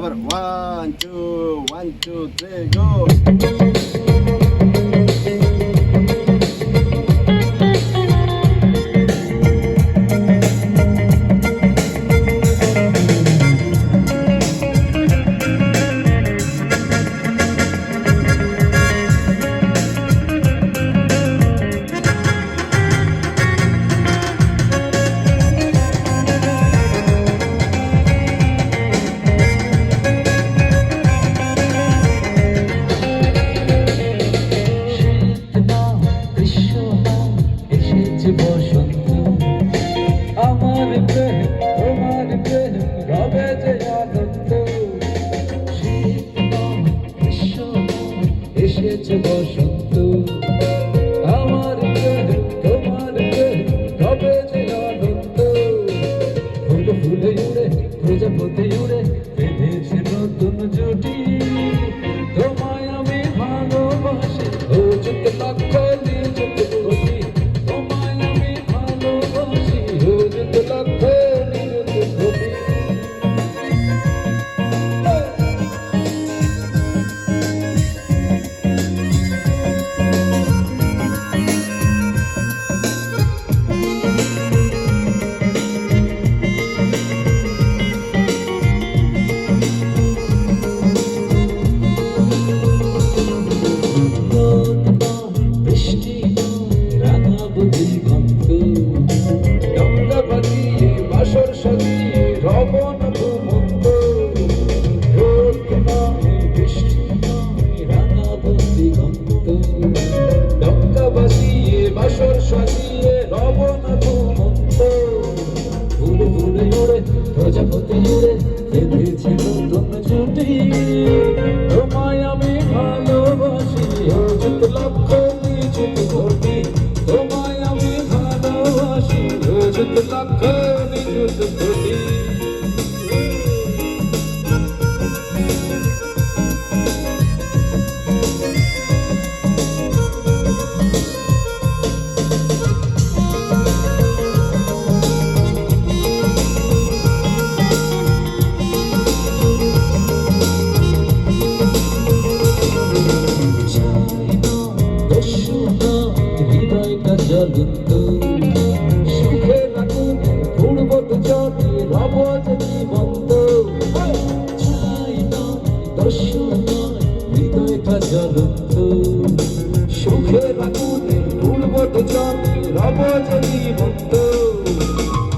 আবার one two one two three go ভুলে উড়ে প্রজাপতি বাজিয়ে বাসর সাজিয়ে রবন ঘুমন্ত। রোদ নয় বৃষ্টি নয় রাঙাবো দিগন্ত ডঙ্গা বাজিয়ে বাসর সাজিয়ে রবন ঘুমন্ত। ফুল ফুলে উড়ে, প্রজাপতি উড়ে, বেঁধেছে নতুন ছুটি তোমায় আমি ভালোবাসি অযুত লক্ষ নিযুত কোটি তোমায় আমি ভালোবাসি অযুত লক্ষ নয় হৃদয়টা জ্বলন্ত সুখে রাখুন পূর্বত জলে রব যে জীবন্ত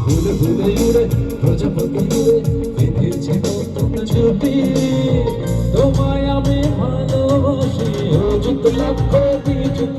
ভুলে ভুলে উড়ে প্রজাপতি উড়ে বেঁধেছে নতুন ছুটি তোমায় আমি ভালোবাসি। অযুত লক্ষ বিযুত